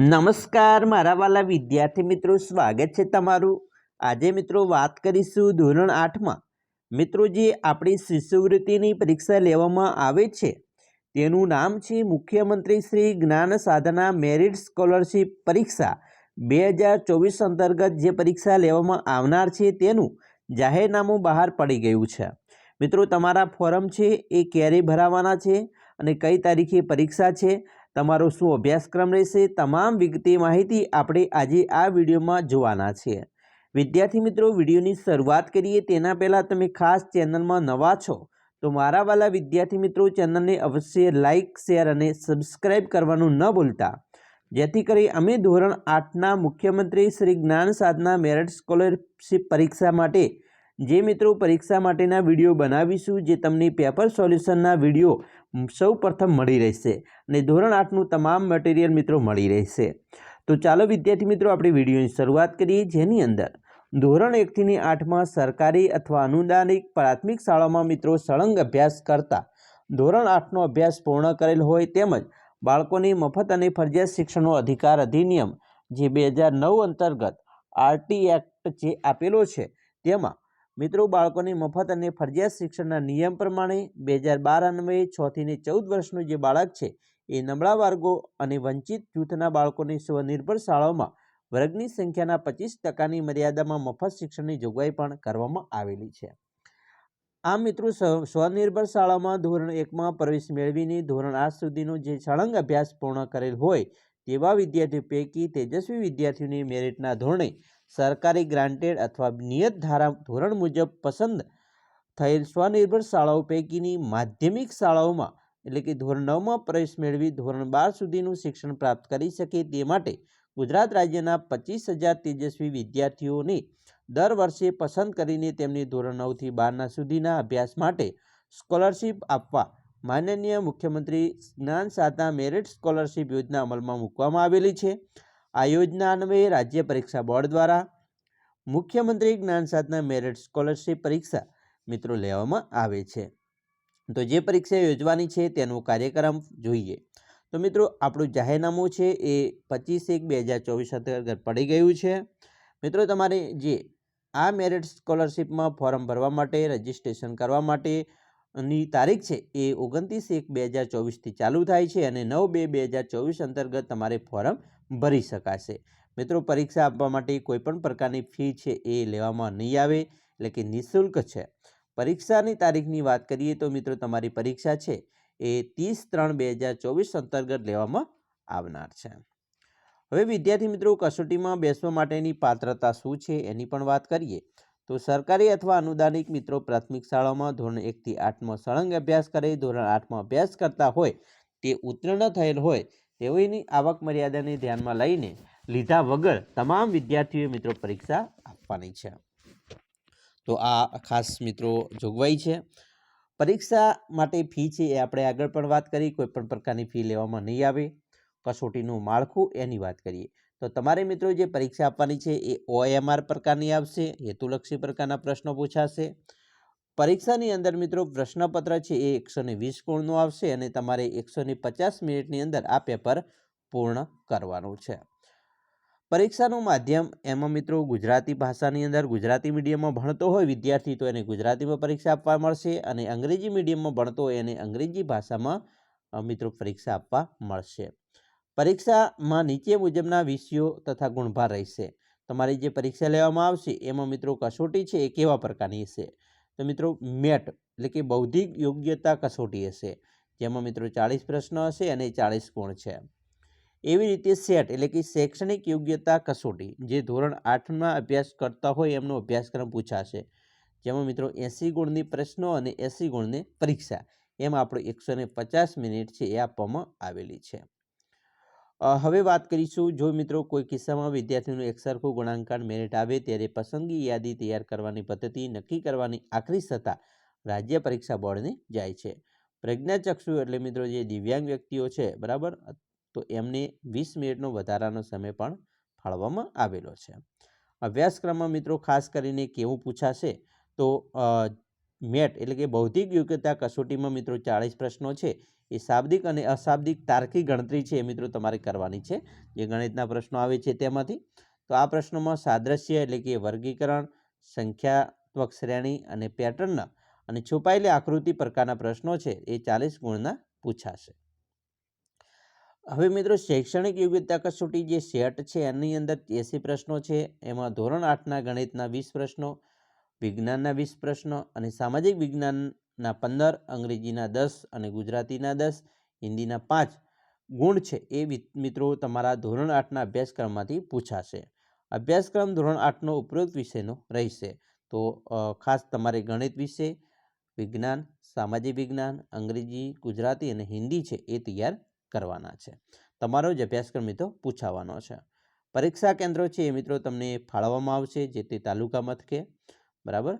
નમસ્કાર, મારા વાલા વિદ્યાર્થી મિત્રો, સ્વાગત છે તમારું. આજે મિત્રો વાત કરીશું ધોરણ આઠમાં. મિત્રો, જે આપણી શિષ્યવૃત્તિની પરીક્ષા લેવામાં આવે છે, તેનું નામ છે મુખ્યમંત્રી શ્રી જ્ઞાન સાધના મેરિટ સ્કોલરશીપ પરીક્ષા. બે હજાર ચોવીસ અંતર્ગત જે પરીક્ષા લેવામાં આવનાર છે તેનું જાહેરનામું બહાર પડી ગયું છે. મિત્રો, તમારા ફોરમ છે એ ક્યારે ભરાવાના છે અને કઈ તારીખે પરીક્ષા છે તમારો શું અભ્યાસક્રમ રહેશે? તમામ વિગતે માહિતી આપણે આજે આ વિડીયોમાં જોવાના છે વિદ્યાર્થી મિત્રો, વિડીયોની શરૂઆત કરીએ. તેના પહેલાં તમે ખાસ ચેનલમાં નવા છો, તો મારા વાલા વિદ્યાર્થી મિત્રો, ચેનલને અવશ્ય લાઇક શેર અને સબસ્ક્રાઇબ કરવાનું ન ભૂલતા. જેથી કરી અમે ધોરણ આઠના મુખ્યમંત્રી શ્રી જ્ઞાન સાધના મેરિટ સ્કોલરશિપ પરીક્ષા માટે, જે મિત્રો પરીક્ષા માટેના વીડિયો બનાવીશું, જે તમને પેપર સોલ્યુશનના વીડિયો સૌ પ્રથમ મળી રહેશે અને ધોરણ આઠનું તમામ મટીરિયલ મિત્રો મળી રહેશે. તો ચાલો વિદ્યાર્થી મિત્રો, આપણે વિડીયોની શરૂઆત કરીએ જેની અંદર ધોરણ એકથી આઠમાં સરકારી અથવા અનુદાનિક પ્રાથમિક શાળામાં મિત્રો સળંગ અભ્યાસ કરતા ધોરણ આઠનો અભ્યાસ પૂર્ણ કરેલ હોય તેમજ બાળકોની મફત અને ફરજિયાત શિક્ષણનો અધિકાર અધિનિયમ જે બે હજાર નવ અંતર્ગત આરટી એક્ટ જે આપેલો છે, તેમાં મિત્રો બાળકોને મફત અને ફરજિયાત શિક્ષણના નિયમ પ્રમાણે બે હજાર બાર અન્વયે છથી ને ચૌદ વર્ષનું જે બાળક છે, એ નબળા વર્ગો અને વંચિત જૂથના બાળકોને સ્વનિર્ભર શાળાઓમાં વર્ગની સંખ્યાના પચીસ ટકાની મર્યાદામાં મફત શિક્ષણની જોગવાઈ પણ કરવામાં આવેલી છે. આ મિત્રો સ્વ- સ્વનિર્ભર શાળામાં ધોરણ એકમાં પ્રવેશ મેળવીને ધોરણ આઠ સુધીનો જે સળંગ અભ્યાસ પૂર્ણ કરેલ હોય, તેવા વિદ્યાર્થીઓ પૈકી તેજસ્વી વિદ્યાર્થીઓની મેરિટના ધોરણે સરકારી ગ્રાન્ટેડ અથવા નિયત ધારા ધોરણ મુજબ પસંદ થયેલ સ્વનિર્ભર શાળાઓ પૈકીની માધ્યમિક શાળાઓમાં, એટલે કે ધોરણ નવમાં પ્રવેશ મેળવી ધોરણ બાર સુધીનું શિક્ષણ પ્રાપ્ત કરી શકે તે માટે ગુજરાત રાજ્યના પચીસ હજાર તેજસ્વી વિદ્યાર્થીઓને દર વર્ષે પસંદ કરીને તેમને ધોરણ નવથી બારના સુધીના અભ્યાસ માટે સ્કોલરશીપ આપવા માનનીય મુખ્યમંત્રી જ્ઞાન સાધના મેરિટ સ્કોલરશિપ યોજના અમલમાં મૂકવામાં આવેલી છે. આ યોજના અન્વયે રાજ્ય પરીક્ષા બોર્ડ દ્વારા મુખ્યમંત્રી જ્ઞાન સાધના મેરિટ સ્કોલરશિપ પરીક્ષા મિત્રો લેવામાં આવે છે. તો જે પરીક્ષા યોજવાની છે તેનો કાર્યક્રમ જોઈએ. તો મિત્રો આપણું જાહેરનામું છે એ પચીસ એક બે હજાર ચોવીસ અંતર્ગત પડી ગયું છે. મિત્રો તમારે જે આ મેરિટ સ્કોલરશિપમાં ફોર્મ ભરવા માટે, રજિસ્ટ્રેશન કરવા માટે ની તારીખ છે એ ઓગણત્રીસ એક બે હજાર ચોવીસથી ચાલુ થાય છે અને નવ બે બે હજાર ચોવીસ અંતર્ગત તમારે ફોર્મ ભરી શકાશે. મિત્રો, પરીક્ષા આપવા માટે કોઈપણ પ્રકારની ફી છે એ લેવામાં નહીં આવે, એટલે કે નિઃશુલ્ક છે. પરીક્ષાની તારીખની વાત કરીએ તો મિત્રો, તમારી પરીક્ષા છે એ ત્રીસ ત્રણ બે હજાર ચોવીસ અંતર્ગત લેવામાં આવનાર છે. હવે વિદ્યાર્થી મિત્રો, કસોટીમાં બેસવા માટેની પાત્રતા શું છે એની પણ વાત કરીએ. તો સરકારી અથવા અનુદાનિક મિત્રો પ્રાથમિક શાળામાં ધોરણ એકથી આઠમાં સળંગ અભ્યાસ કરે, ધોરણ આઠમાં અભ્યાસ કરતા હોય, તે ઉત્તીર્ણ થયેલ હોય, તેઓની આવક મર્યાદાને ધ્યાનમાં લઈને લીધા વગર તમામ વિદ્યાર્થીઓએ મિત્રો પરીક્ષા આપવાની છે. તો આ ખાસ મિત્રો જોગવાઈ છે. પરીક્ષા માટે ફી છે એ આપણે આગળ પણ વાત કરી કોઈપણ પ્રકારની ફી લેવામાં નહીં આવે. કસોટીનું માળખું એની વાત કરીએ. તો તમારે મિત્રો જે પરીક્ષા આપવાની છે એ ઓએમઆર પ્રકારની આવશે, હેતુલક્ષી પ્રકારના પ્રશ્નો પૂછાશે. પરીક્ષાની અંદર મિત્રો પ્રશ્નપત્ર છે એ એકસો ને વીસ ગુણનું આવશે અને તમારે એકસો ને પચાસ મિનિટની અંદર આ પેપર પૂર્ણ કરવાનું છે. પરીક્ષાનું માધ્યમ એમાં મિત્રો ગુજરાતી ભાષાની અંદર ગુજરાતી મીડિયમમાં ભણતો હોય વિદ્યાર્થી તો એને ગુજરાતીમાં પરીક્ષા આપવા મળશે અને અંગ્રેજી મીડિયમમાં ભણતો હોય એને અંગ્રેજી ભાષામાં મિત્રો પરીક્ષા આપવા મળશે. પરીક્ષામાં નીચે મુજબના વિષયો તથા ગુણભાર રહેશે. તમારી જે પરીક્ષા લેવામાં આવશે, એમાં મિત્રો કસોટી છે એ કેવા પ્રકારની હશે? તો મિત્રો મેટ એટલે કે બૌદ્ધિક યોગ્યતા કસોટી હશે, જેમાં મિત્રો ચાળીસ પ્રશ્નો હશે અને ચાળીસ ગુણ છે. એવી રીતે સેટ એટલે કે શૈક્ષણિક યોગ્યતા કસોટી, જે ધોરણ આઠમાં અભ્યાસ કરતા હોય એમનો અભ્યાસક્રમ પૂછાશે, જેમાં મિત્રો એંસી ગુણની પ્રશ્નો અને એંસી ગુણની પરીક્ષા, એમાં આપણે એકસો પચાસ મિનિટ છે એ આપવામાં આવેલી છે. હવે વાત કરીશું. જો મિત્રો કોઈ કિસ્સામાં વિદ્યાર્થીનું એકસરખું ગુણાંકન મેરિટ આવે ત્યારે પસંદગી યાદી તૈયાર કરવાની પદ્ધતિ નક્કી કરવાની આખરી સત્તા રાજ્ય પરીક્ષા બોર્ડને જાય છે. પ્રજ્ઞાચક્ષુ એટલે મિત્રો જે દિવ્યાંગ વ્યક્તિઓ છે, બરાબર? તો એમને વીસ મિનિટનો વધારાનો સમય પણ ફાળવવામાં આવેલો છે. અભ્યાસક્રમમાં મિત્રો ખાસ કરીને કેવું પૂછાશે તો મેટ એટલે કે બૌદ્ધિક યોગ્યતા કસોટીમાં મિત્રો ચાળીસ પ્રશ્નો છે. એ શાબ્દિક અને અશાબ્દિક તાર્કિક ગણતરી છે એ મિત્રો તમારે કરવાની છે. જે ગણિતના પ્રશ્નો આવે છે તેમાંથી. તો આ પ્રશ્નોમાં સાદ્રશ્ય એટલે કે વર્ગીકરણ, સંખ્યાત્મક શ્રેણી અને પેટર્નના અને છુપાયેલી આકૃતિ પ્રકારના પ્રશ્નો છે એ ચાલીસ ગુણના પૂછાશે. હવે મિત્રો શૈક્ષણિક યોગ્યતા કસોટી જે સેટ છે એની અંદર એસી પ્રશ્નો છે. એમાં ધોરણ આઠના ગણિતના વીસ પ્રશ્નો વિજ્ઞાનના વીસ પ્રશ્નો અને સામાજિક વિજ્ઞાનના પંદર, અંગ્રેજીના દસ અને ગુજરાતીના દસ, હિન્દીના પાંચ ગુણ છે એ મિત્રો તમારા ધોરણ આઠના અભ્યાસક્રમમાંથી પૂછાશે. અભ્યાસક્રમ ધોરણ આઠનો ઉપરોક્ત વિષયનો રહેશે. તો ખાસ તમારે ગણિત વિશે, વિજ્ઞાન, સામાજિક વિજ્ઞાન, અંગ્રેજી, ગુજરાતી અને હિન્દી છે એ તૈયાર કરવાના છે. તમારો જ અભ્યાસક્રમ મિત્રો પૂછાવાનો છે. પરીક્ષા કેન્દ્રો છે એ મિત્રો તમને ફાળવવામાં આવશે, જે તે તાલુકા મથકે બરાબર?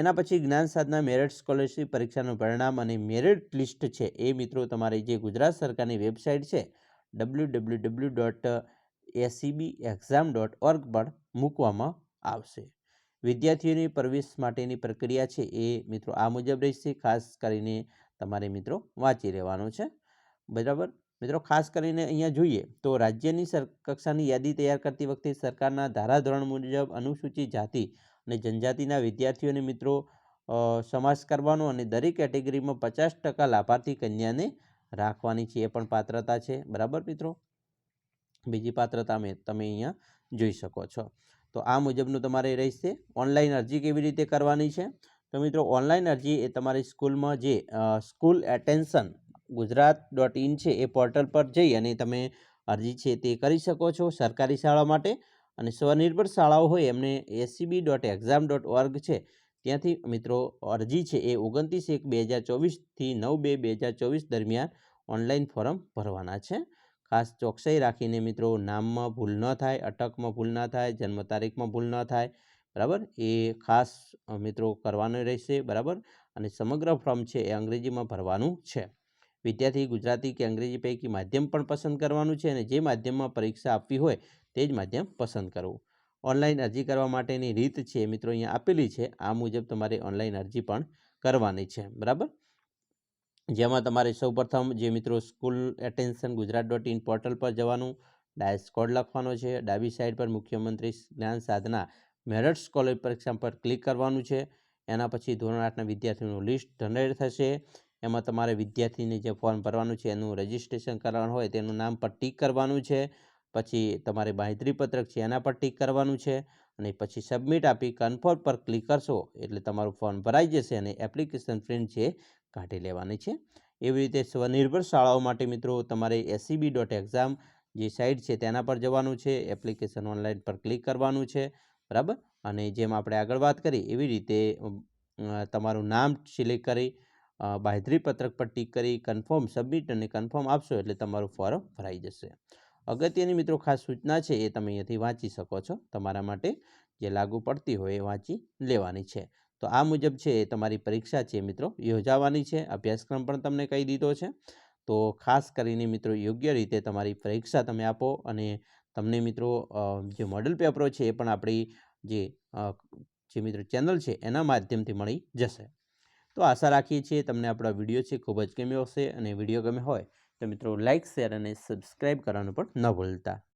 એના પછી જ્ઞાન સાધના મેરિટ સ્કોલરશિપ પરીક્ષાનું પરિણામ અને મેરિટ લિસ્ટ છે એ મિત્રો તમારી જે ગુજરાત સરકારની વેબસાઇટ છે W W W dot ACB exam dot org પર મૂકવામાં આવશે. વિદ્યાર્થીઓની પ્રવેશ માટેની પ્રક્રિયા છે એ મિત્રો આ મુજબ રહેશે, ખાસ કરીને તમારે મિત્રો વાંચી રહેવાનું છે. બરાબર? મિત્રો, ખાસ કરીને અહીંયા જોઈએ તો રાજ્યની કક્ષાની યાદી તૈયાર કરતી વખતે સરકારના ધારાધોરણ મુજબ અનુસૂચિત જાતિ અને જનજાતિના વિદ્યાર્થીઓને મિત્રો સમાસ કરવાનો અને દરેક કેટેગરીમાં પચાસ ટકા લાભાર્થી કન્યાને રાખવાની છે એ પણ પાત્રતા છે. બરાબર મિત્રો? બીજી પાત્રતા તમે અહીંયા જોઈ શકો છો. તો આ મુજબનું તમારે રહેશે. ઓનલાઈન અરજી કેવી રીતે કરવાની છે? તો મિત્રો, ઓનલાઈન અરજી એ તમારી સ્કૂલમાં જે school attention Gujarat dot in છે એ પોર્ટલ પર જઈ અને તમે અરજી છે તે કરી શકો છો સરકારી શાળા માટે અને સ્વનિર્ભર શાળાઓ હોય એમને SCB dot exam dot org છે. ત્યાંથી મિત્રો અરજી છે એ ઓગણત્રીસ એક બે હજાર ચોવીસથી નવ બે બે હજાર ચોવીસ દરમિયાન ઓનલાઈન ફોર્મ ભરવાના છે. ખાસ ચોકસાઈ રાખીને મિત્રો નામમાં ભૂલ ન થાય, અટકમાં ભૂલ ન થાય, જન્મ તારીખમાં ભૂલ ન થાય, બરાબર? એ ખાસ મિત્રો કરવાનું રહેશે, બરાબર? અને સમગ્ર ફોર્મ છે એ અંગ્રેજીમાં ભરવાનું છે. વિદ્યાર્થી ગુજરાતી કે અંગ્રેજી પૈકી માધ્યમ પણ પસંદ કરવાનું છે અને જે માધ્યમમાં પરીક્ષા આપવી હોય તે જ માધ્યમ પસંદ કરવું. ઓનલાઈન અરજી કરવા માટેની રીત છે મિત્રો અહીંયા આપેલી છે. આ મુજબ તમારે ઓનલાઈન અરજી પણ કરવાની છે. બરાબર? જેમાં તમારે સૌપ્રથમ જે મિત્રો school attention Gujarat dot in portal પર જવાનું, ડાયસ કોડ લખવાનો છે, ડાબી સાઈડ પર મુખ્યમંત્રી જ્ઞાન સાધના મેરિટ સ્કોલર પરીક્ષા પર ક્લિક કરવાનું છે. એના પછી ધોરણ આઠના વિદ્યાર્થીઓનું લિસ્ટ જનરેટ થશે. એમાં તમારે વિદ્યાર્થીને જે ફોર્મ ભરવાનું છે, એનું રજિસ્ટ્રેશન કરવાનું હોય, તેનું નામ પર ટીક કરવાનું છે, પછી તમારે બાંયધરી પત્રક છે, એના પર ટીક કરવાનું છે, અને પછી સબમિટ આપી કન્ફર્મ પર ક્લિક કરશો, એટલે તમારું ફોર્મ ભરાઈ જશે અને એપ્લિકેશન પ્રિન્ટ છે, કાઢી લેવાની છે. એવી રીતે સ્વનિર્ભર શાળાઓ માટે મિત્રો, તમારે એસસીબી ડોટ એક્ઝામ જે સાઇટ છે, તેના પર જવાનું છે એપ્લિકેશન ઓનલાઈન પર ક્લિક કરવાનું છે, બરાબર? અને જેમ આપણે આગળ વાત કરી, એવી રીતે તમારું નામ સિલેક્ટ કરી બાંહેધરી પત્રક પર ટીક કરી કન્ફર્મ સબમિટ અને કન્ફર્મ આપશો એટલે તમારું ફોર્મ ભરાઈ જશે. અગત્યની મિત્રો ખાસ સૂચના છે એ તમે અહીંયાથી વાંચી શકો છો. તમારા માટે જે લાગુ પડતી હોય એ વાંચી લેવાની છે. તો આ મુજબ છે એ તમારી પરીક્ષા છે મિત્રો યોજાવાની છે. અભ્યાસક્રમ પણ તમને કહી દીધો છે. તો ખાસ કરીને મિત્રો યોગ્ય રીતે તમારી પરીક્ષા તમે આપો અને તમને મિત્રો જે મોડલ પેપરો છે એ પણ આપણી જે જે મિત્રો ચેનલ છે એના માધ્યમથી મળી જશે. તો આશા રાખીએ છીએ તમને આપણો વીડિયો છે ખૂબ જ ગમ્યો હશે અને વીડિયો ગમે હોય તો મિત્રો લાઇક શેર અને સબસ્ક્રાઈબ કરવાનું પણ ન ભૂલતા.